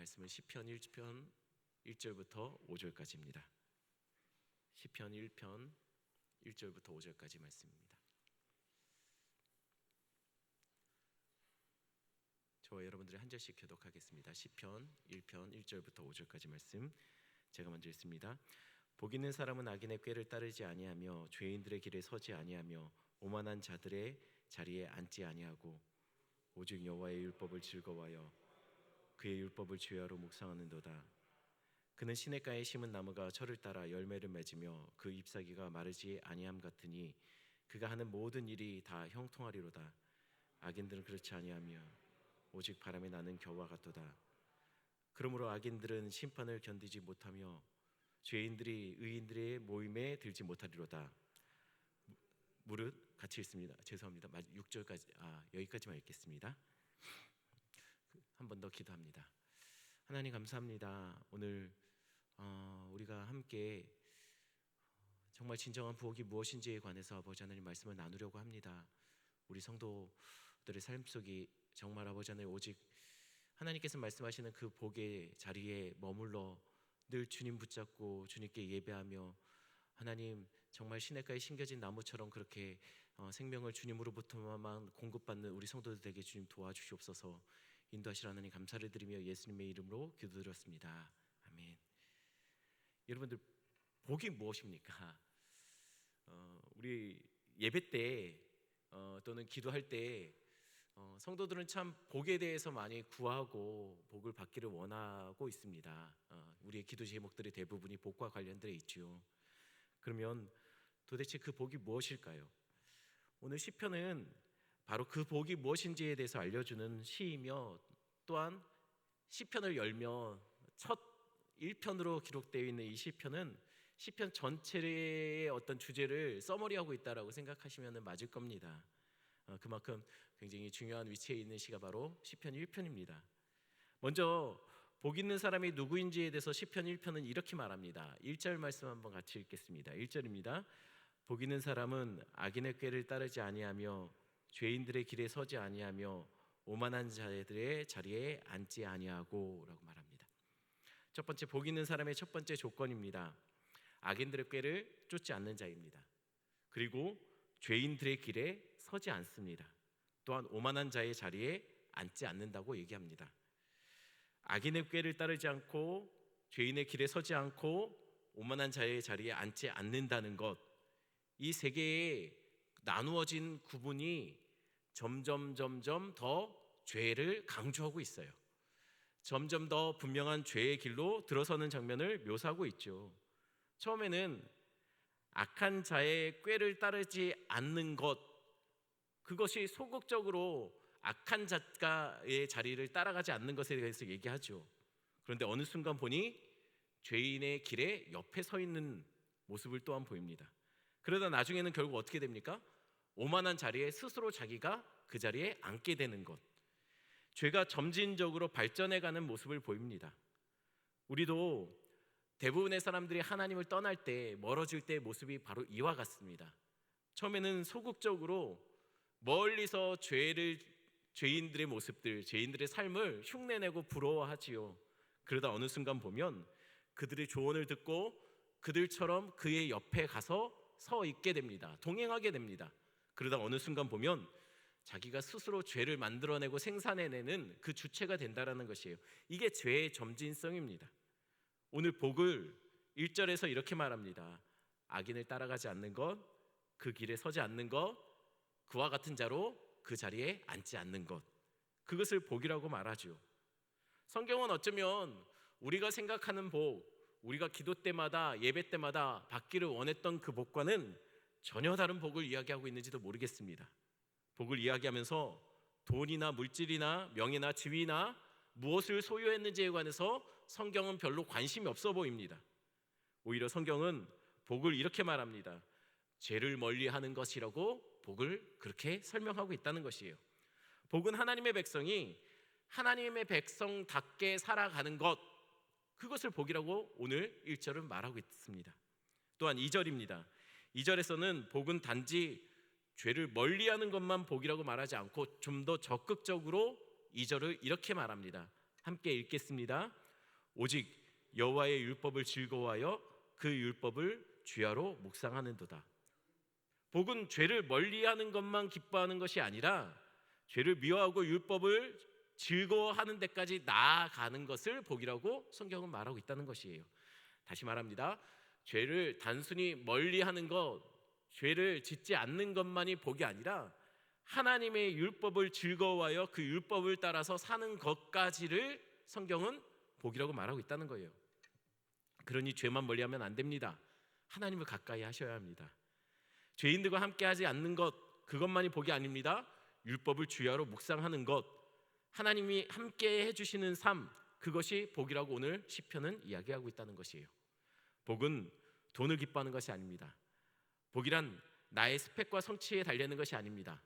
말씀은 시편 1편 1절부터 5절까지입니다. 시편 1편 1절부터 5절까지 말씀입니다. 저와 여러분들이 한 절씩 교독하겠습니다. 시편 1편 1절부터 5절까지 말씀 제가 먼저 읽습니다. 복 있는 사람은 악인의 꾀를 따르지 아니하며 죄인들의 길에 서지 아니하며 오만한 자들의 자리에 앉지 아니하고 오직 여호와의 율법을 즐거워하여 그의 율법을 주야로 묵상하는도다. 그는 시냇가에 심은 나무가 철을 따라 열매를 맺으며 그 잎사귀가 마르지 아니함 같으니 그가 하는 모든 일이 다 형통하리로다. 악인들은 그렇지 아니하며 오직 바람이 나는 겨와 같도다. 그러므로 악인들은 심판을 견디지 못하며 죄인들이 의인들의 모임에 들지 못하리로다. 무- 무릇 같이 읽습니다. 죄송합니다. 6절까지 아 여기까지만 읽겠습니다. 한 번 더 기도합니다. 하나님 감사합니다. 오늘 어, 우리가 함께 정말 진정한 부엌이 무엇인지에 관해서 아버지 하나님 말씀을 나누려고 합니다. 우리 성도들의 삶 속이 정말 아버지 하나님 오직 하나님께서 말씀하시는 그 복의 자리에 머물러 늘 주님 붙잡고 주님께 예배하며 하나님 정말 시냇가에 심겨진 나무처럼 그렇게 어, 생명을 주님으로부터만 공급받는 우리 성도들 되게 주님 도와주시옵소서 인도하시라 하나님 감사를 드리며 예수님의 이름으로 기도드렸습니다. 아멘. 여러분들 복이 무엇입니까? 어, 우리 예배 때 어, 또는 기도할 때 어, 성도들은 참 복에 대해서 많이 구하고 복을 받기를 원하고 있습니다. 어, 우리의 기도 제목들의 대부분이 복과 관련되어 있죠. 그러면 도대체 그 복이 무엇일까요? 오늘 시편은 바로 그 복이 무엇인지에 대해서 알려주는 시이며 또한 시편을 열며 첫 1편으로 기록되어 있는 이 시편은 시편 전체의 어떤 주제를 써머리하고 있다라고 생각하시면 맞을 겁니다. 어, 그만큼 굉장히 중요한 위치에 있는 시가 바로 시편 1편입니다. 먼저 복 있는 사람이 누구인지에 대해서 시편 1편은 이렇게 말합니다. 1절 말씀 한번 같이 읽겠습니다. 1절입니다. 복 있는 사람은 악인의 꾀를 따르지 아니하며 죄인들의 길에 서지 아니하며 오만한 자들의 자리에 앉지 아니하고라고 말합니다. 첫 번째 복 있는 사람의 첫 번째 조건입니다. 악인들의 꾀를 쫓지 않는 자입니다. 그리고 죄인들의 길에 서지 않습니다. 또한 오만한 자의 자리에 앉지 않는다고 얘기합니다. 악인의 꾀를 따르지 않고 죄인의 길에 서지 않고 오만한 자의 자리에 앉지 않는다는 것, 이 세 개의 나누어진 구분이 점점 점점 더 죄를 강조하고 있어요. 점점 더 분명한 죄의 길로 들어서는 장면을 묘사하고 있죠. 처음에는 악한 자의 꾀를 따르지 않는 것, 그것이 소극적으로 악한 자가의 자리를 따라가지 않는 것에 대해서 얘기하죠. 그런데 어느 순간 보니 죄인의 길에 옆에 서 있는 모습을 또한 보입니다. 그러다 나중에는 결국 어떻게 됩니까? 오만한 자리에 스스로 자기가 그 자리에 앉게 되는 것. 죄가 점진적으로 발전해 가는 모습을 보입니다. 우리도 대부분의 사람들이 하나님을 떠날 때 멀어질 때의 모습이 바로 이와 같습니다. 처음에는 소극적으로 멀리서 죄를 죄인들의 모습들, 죄인들의 삶을 흉내내고 부러워하지요. 그러다 어느 순간 보면 그들의 조언을 듣고 그들처럼 그의 옆에 가서 서 있게 됩니다. 동행하게 됩니다. 그러다 어느 순간 보면 자기가 스스로 죄를 만들어내고 생산해내는 그 주체가 된다라는 것이에요. 이게 죄의 점진성입니다. 오늘 복을 1절에서 이렇게 말합니다. 악인을 따라가지 않는 것, 그 길에 서지 않는 것, 그와 같은 자로 그 자리에 앉지 않는 것. 그것을 복이라고 말하죠. 성경은 어쩌면 우리가 생각하는 복, 우리가 기도 때마다 예배 때마다 받기를 원했던 그 복과는 전혀 다른 복을 이야기하고 있는지도 모르겠습니다. 복을 이야기하면서 돈이나 물질이나 명예나 지위나 무엇을 소유했는지에 관해서 성경은 별로 관심이 없어 보입니다. 오히려 성경은 복을 이렇게 말합니다. 죄를 멀리 하는 것이라고 복을 그렇게 설명하고 있다는 것이에요. 복은 하나님의 백성이 하나님의 백성답게 살아가는 것, 그것을 복이라고 오늘 1절은 말하고 있습니다. 또한 2절입니다. 2절에서는 복은 단지 죄를 멀리하는 것만 복이라고 말하지 않고 좀 더 적극적으로 2절을 이렇게 말합니다. 함께 읽겠습니다. 오직 여호와의 율법을 즐거워하여 그 율법을 주야로 묵상하는도다. 복은 죄를 멀리하는 것만 기뻐하는 것이 아니라 죄를 미워하고 율법을 즐거워하는 데까지 나아가는 것을 복이라고 성경은 말하고 있다는 것이에요. 다시 말합니다. 죄를 단순히 멀리하는 것, 죄를 짓지 않는 것만이 복이 아니라 하나님의 율법을 즐거워하여 그 율법을 따라서 사는 것까지를 성경은 복이라고 말하고 있다는 거예요. 그러니 죄만 멀리하면 안 됩니다. 하나님을 가까이 하셔야 합니다. 죄인들과 함께하지 않는 것 그것만이 복이 아닙니다. 율법을 주야로 묵상하는 것 하나님이 함께 해주시는 삶 그것이 복이라고 오늘 시편은 이야기하고 있다는 것이에요. 복은 돈을 기뻐하는 것이 아닙니다. 복이란 나의 스펙과 성취에 달리는 것이 아닙니다.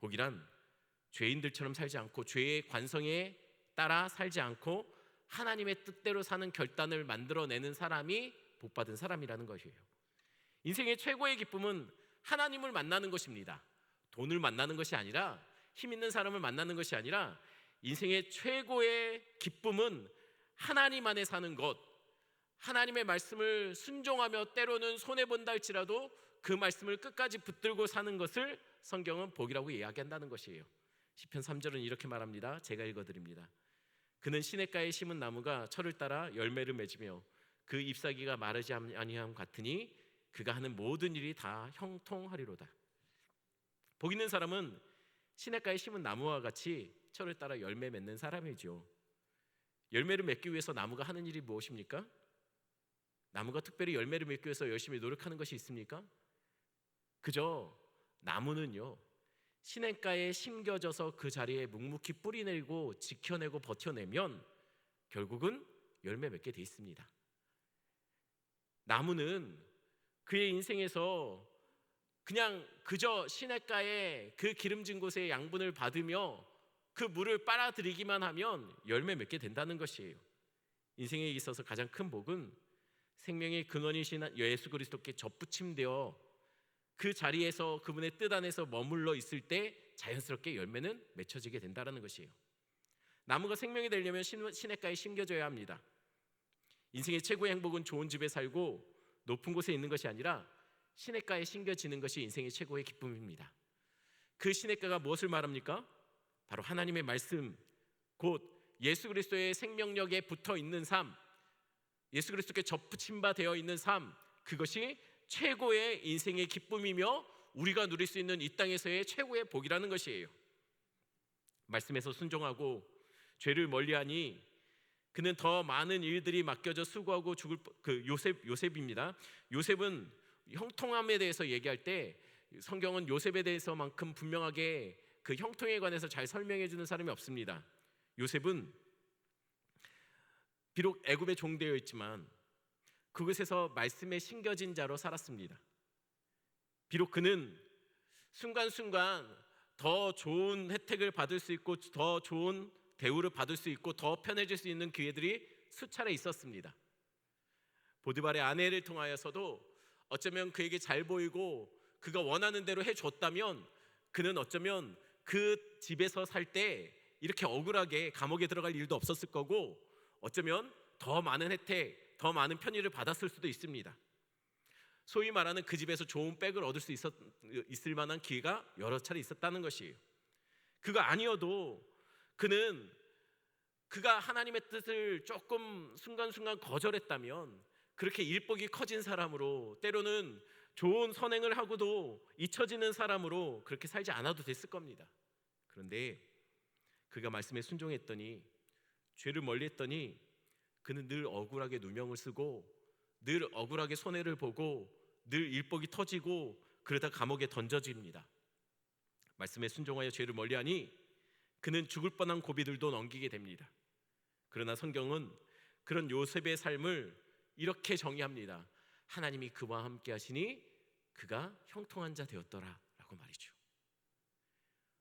복이란 죄인들처럼 살지 않고 죄의 관성에 따라 살지 않고 하나님의 뜻대로 사는 결단을 만들어내는 사람이 복받은 사람이라는 것이에요. 인생의 최고의 기쁨은 하나님을 만나는 것입니다. 돈을 만나는 것이 아니라 힘 있는 사람을 만나는 것이 아니라 인생의 최고의 기쁨은 하나님 안에 사는 것. 하나님의 말씀을 순종하며 때로는 손해 본다 할지라도 그 말씀을 끝까지 붙들고 사는 것을 성경은 복이라고 이야기한다는 것이에요. 시편 3절은 이렇게 말합니다. 제가 읽어 드립니다. 그는 시냇가에 심은 나무가 철을 따라 열매를 맺으며 그 잎사귀가 마르지 아니함 같으니 그가 하는 모든 일이 다 형통하리로다. 복 있는 사람은 시냇가에 심은 나무와 같이 철을 따라 열매 맺는 사람이죠. 열매를 맺기 위해서 나무가 하는 일이 무엇입니까? 나무가 특별히 열매를 맺기 위해서 열심히 노력하는 것이 있습니까? 그저 나무는요. 시냇가에 심겨져서 그 자리에 묵묵히 뿌리 내리고 지켜내고 버텨내면 결국은 열매 맺게 돼 있습니다. 나무는 그의 인생에서 그냥 그저 시냇가에 그 기름진 곳에 양분을 받으며 그 물을 빨아들이기만 하면 열매 맺게 된다는 것이에요. 인생에 있어서 가장 큰 복은 생명의 근원이신 예수 그리스도께 접붙임되어 그 자리에서 그분의 뜻 안에서 머물러 있을 때 자연스럽게 열매는 맺혀지게 된다는 것이에요. 나무가 생명이 되려면 시냇가에 심겨져야 합니다. 인생의 최고의 행복은 좋은 집에 살고 높은 곳에 있는 것이 아니라 시냇가에 심겨지는 것이 인생의 최고의 기쁨입니다. 그 시냇가가 무엇을 말합니까? 바로 하나님의 말씀, 곧 예수 그리스도의 생명력에 붙어 있는 삶, 예수 그리스도께 접붙임 바 되어 있는 삶, 그것이 최고의 인생의 기쁨이며 우리가 누릴 수 있는 이 땅에서의 최고의 복이라는 것이에요. 말씀에서 순종하고 죄를 멀리하니 그는 더 많은 일들이 맡겨져 수고하고 죽을 그 요셉 요셉입니다. 요셉은 형통함에 대해서 얘기할 때 성경은 요셉에 대해서만큼 분명하게 그 형통에 관해서 잘 설명해 주는 사람이 없습니다. 요셉은 비록 애굽에 종되어 있지만 그곳에서 말씀에 심겨진 자로 살았습니다. 비록 그는 순간순간 더 좋은 혜택을 받을 수 있고 더 좋은 대우를 받을 수 있고 더 편해질 수 있는 기회들이 수차례 있었습니다. 보드발의 아내를 통하여서도 어쩌면 그에게 잘 보이고 그가 원하는 대로 해줬다면 그는 어쩌면 그 집에서 살 때 이렇게 억울하게 감옥에 들어갈 일도 없었을 거고 어쩌면 더 많은 혜택, 더 많은 편의를 받았을 수도 있습니다. 소위 말하는 그 집에서 좋은 백을 얻을 수 있었, 있을 만한 기회가 여러 차례 있었다는 것이에요. 그거 아니어도 그는 그가 하나님의 뜻을 조금 순간순간 거절했다면 그렇게 일복이 커진 사람으로 때로는 좋은 선행을 하고도 잊혀지는 사람으로 그렇게 살지 않아도 됐을 겁니다. 그런데 그가 말씀에 순종했더니 죄를 멀리했더니 그는 늘 억울하게 누명을 쓰고 늘 억울하게 손해를 보고 늘 일복이 터지고 그러다 감옥에 던져집니다. 말씀에 순종하여 죄를 멀리하니 그는 죽을 뻔한 고비들도 넘기게 됩니다. 그러나 성경은 그런 요셉의 삶을 이렇게 정의합니다. 하나님이 그와 함께 하시니 그가 형통한 자 되었더라라고 말이죠.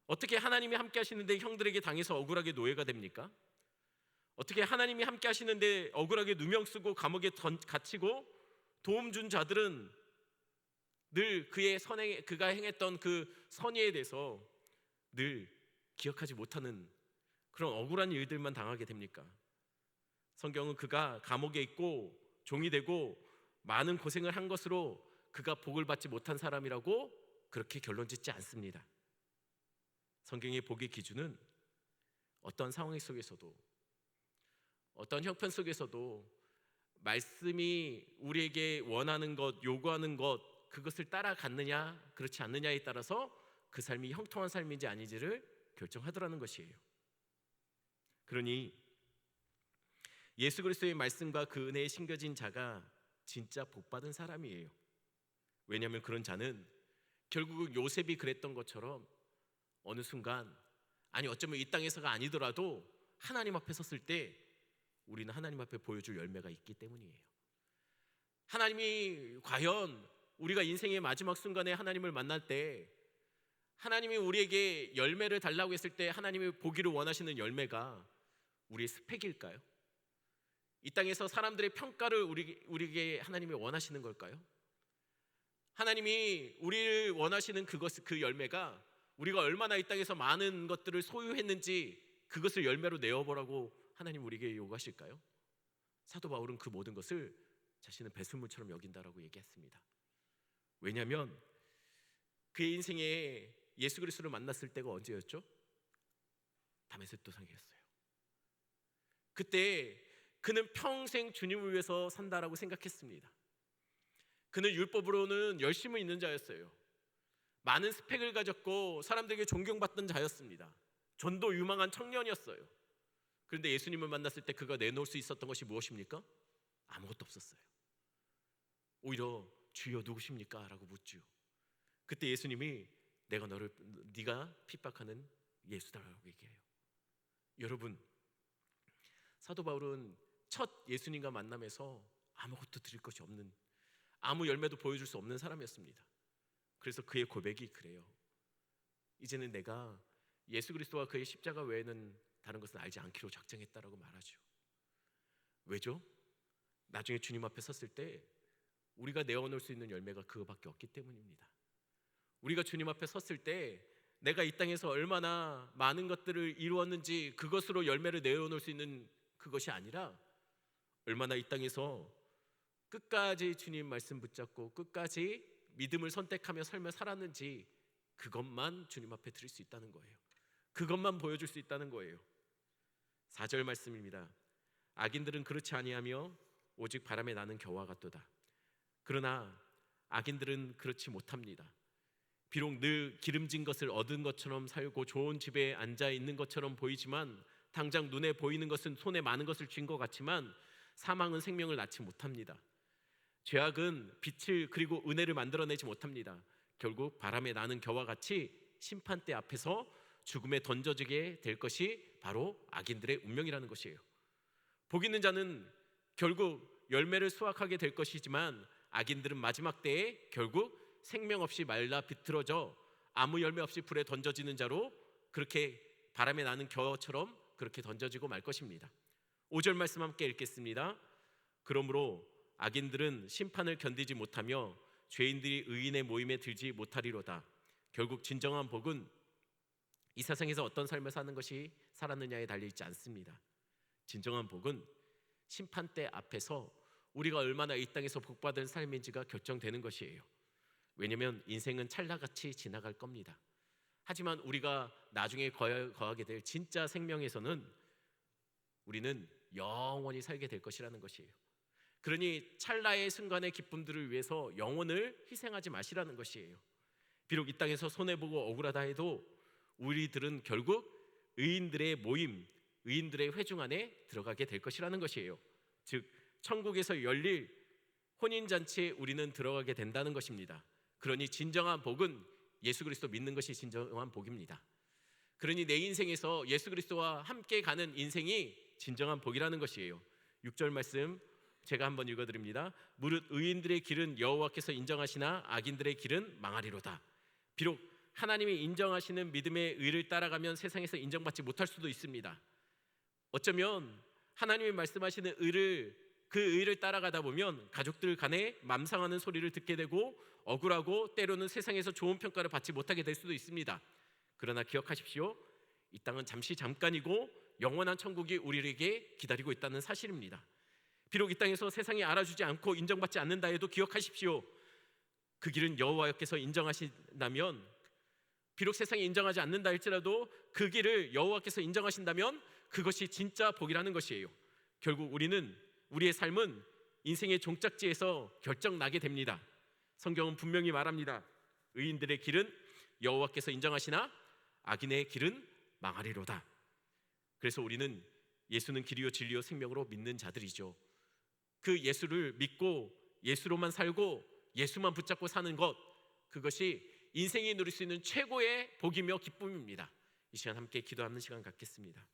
어떻게 하나님이 함께 하시는데 형들에게 당해서 억울하게 노예가 됩니까? 어떻게 하나님이 함께 하시는데 억울하게 누명 쓰고 감옥에 갇히고 도움 준 자들은 늘 그의 선행 그가 행했던 그 선의에 대해서 늘 기억하지 못하는 그런 억울한 일들만 당하게 됩니까? 성경은 그가 감옥에 있고 종이 되고 많은 고생을 한 것으로 그가 복을 받지 못한 사람이라고 그렇게 결론 짓지 않습니다. 성경의 복의 기준은 어떤 상황 속에서도 어떤 형편 속에서도 말씀이 우리에게 원하는 것, 요구하는 것 그것을 따라갔느냐 그렇지 않느냐에 따라서 그 삶이 형통한 삶인지 아닌지를 결정하더라는 것이에요. 그러니 예수 그리스도의 말씀과 그 은혜에 심겨진 자가 진짜 복 받은 사람이에요. 왜냐하면 그런 자는 결국 요셉이 그랬던 것처럼 어느 순간 아니 어쩌면 이 땅에서가 아니더라도 하나님 앞에 섰을 때 우리는 하나님 앞에 보여줄 열매가 있기 때문이에요. 하나님이 과연 우리가 인생의 마지막 순간에 하나님을 만날 때 하나님이 우리에게 열매를 달라고 했을 때 하나님이 보기를 원하시는 열매가 우리의 스펙일까요? 이 땅에서 사람들의 평가를 우리, 우리에게 하나님이 원하시는 걸까요? 하나님이 우리를 원하시는 그것 그 열매가 우리가 얼마나 이 땅에서 많은 것들을 소유했는지 그것을 열매로 내어보라고 하나님 우리에게 요구하실까요? 사도 바울은 그 모든 것을 자신은 배설물처럼 여긴다라고 얘기했습니다. 왜냐하면 그의 인생에 예수 그리스도를 만났을 때가 언제였죠? 다메섹 도상이었어요. 그때 그는 평생 주님을 위해서 산다라고 생각했습니다. 그는 율법으로는 열심히 있는 자였어요. 많은 스펙을 가졌고 사람들에게 존경받던 자였습니다. 전도 유망한 청년이었어요. 그런데 예수님을 만났을 때 그가 내놓을 수 있었던 것이 무엇입니까? 아무것도 없었어요. 오히려 주여 누구십니까? 라고 묻지요. 그때 예수님이 내가 너를 네가 핍박하는 예수다라고 얘기해요. 여러분 사도 바울은 첫 예수님과 만남에서 아무것도 드릴 것이 없는 아무 열매도 보여줄 수 없는 사람이었습니다. 그래서 그의 고백이 그래요. 이제는 내가 예수 그리스도와 그의 십자가 외에는 다른 것은 알지 않기로 작정했다라고 말하죠. 왜죠? 나중에 주님 앞에 섰을 때 우리가 내어놓을 수 있는 열매가 그거밖에 없기 때문입니다. 우리가 주님 앞에 섰을 때 내가 이 땅에서 얼마나 많은 것들을 이루었는지 그것으로 열매를 내어놓을 수 있는 그것이 아니라 얼마나 이 땅에서 끝까지 주님 말씀 붙잡고 끝까지 믿음을 선택하며 삶을 살았는지 그것만 주님 앞에 드릴 수 있다는 거예요. 그것만 보여줄 수 있다는 거예요. 4절 말씀입니다. 악인들은 그렇지 아니하며 오직 바람에 나는 겨와 같도다. 그러나 악인들은 그렇지 못합니다. 비록 늘 기름진 것을 얻은 것처럼 살고 좋은 집에 앉아 있는 것처럼 보이지만 당장 눈에 보이는 것은 손에 많은 것을 쥔 것 같지만 사망은 생명을 낳지 못합니다. 죄악은 빛을 그리고 은혜를 만들어내지 못합니다. 결국 바람에 나는 겨와 같이 심판대 앞에서 죽음에 던져지게 될 것이 바로 악인들의 운명이라는 것이에요. 복 있는 자는 결국 열매를 수확하게 될 것이지만 악인들은 마지막 때에 결국 생명 없이 말라 비틀어져 아무 열매 없이 불에 던져지는 자로 그렇게 바람에 나는 겨처럼 그렇게 던져지고 말 것입니다. 5절 말씀 함께 읽겠습니다. 그러므로 악인들은 심판을 견디지 못하며 죄인들이 의인의 모임에 들지 못하리로다. 결국 진정한 복은 이 세상에서 어떤 삶을 사는 것이 살았느냐에 달려 있지 않습니다. 진정한 복은 심판대 앞에서 우리가 얼마나 이 땅에서 복받은 삶인지가 결정되는 것이에요. 왜냐하면 인생은 찰나같이 지나갈 겁니다. 하지만 우리가 나중에 거하게 될 진짜 생명에서는 우리는 영원히 살게 될 것이라는 것이에요. 그러니 찰나의 순간의 기쁨들을 위해서 영혼을 희생하지 마시라는 것이에요. 비록 이 땅에서 손해 보고 억울하다 해도 우리들은 결국 의인들의 모임, 의인들의 회중 안에 들어가게 될 것이라는 것이에요. 즉 천국에서 열릴 혼인 잔치에 우리는 들어가게 된다는 것입니다. 그러니 진정한 복은 예수 그리스도 믿는 것이 진정한 복입니다. 그러니 내 인생에서 예수 그리스도와 함께 가는 인생이 진정한 복이라는 것이에요. 6절 말씀 제가 한번 읽어 드립니다. 무릇 의인들의 길은 여호와께서 인정하시나 악인들의 길은 망하리로다. 비록 하나님이 인정하시는 믿음의 의를 따라가면 세상에서 인정받지 못할 수도 있습니다. 어쩌면 하나님이 말씀하시는 의를 그 의를 따라가다 보면 가족들 간에 맘상하는 소리를 듣게 되고 억울하고 때로는 세상에서 좋은 평가를 받지 못하게 될 수도 있습니다. 그러나 기억하십시오. 이 땅은 잠시 잠깐이고 영원한 천국이 우리에게 기다리고 있다는 사실입니다. 비록 이 땅에서 세상이 알아주지 않고 인정받지 않는다 해도 기억하십시오. 그 길은 여호와께서 인정하신다면 비록 세상이 인정하지 않는다 할지라도 그 길을 여호와께서 인정하신다면 그것이 진짜 복이라는 것이에요. 결국 우리는 우리의 삶은 인생의 종착지에서 결정 나게 됩니다. 성경은 분명히 말합니다. 의인들의 길은 여호와께서 인정하시나 악인의 길은 망하리로다. 그래서 우리는 예수는 길이요 진리요 생명으로 믿는 자들이죠. 그 예수를 믿고 예수로만 살고 예수만 붙잡고 사는 것 그것이 인생이 누릴 수 있는 최고의 복이며 기쁨입니다. 이 시간 함께 기도하는 시간 갖겠습니다.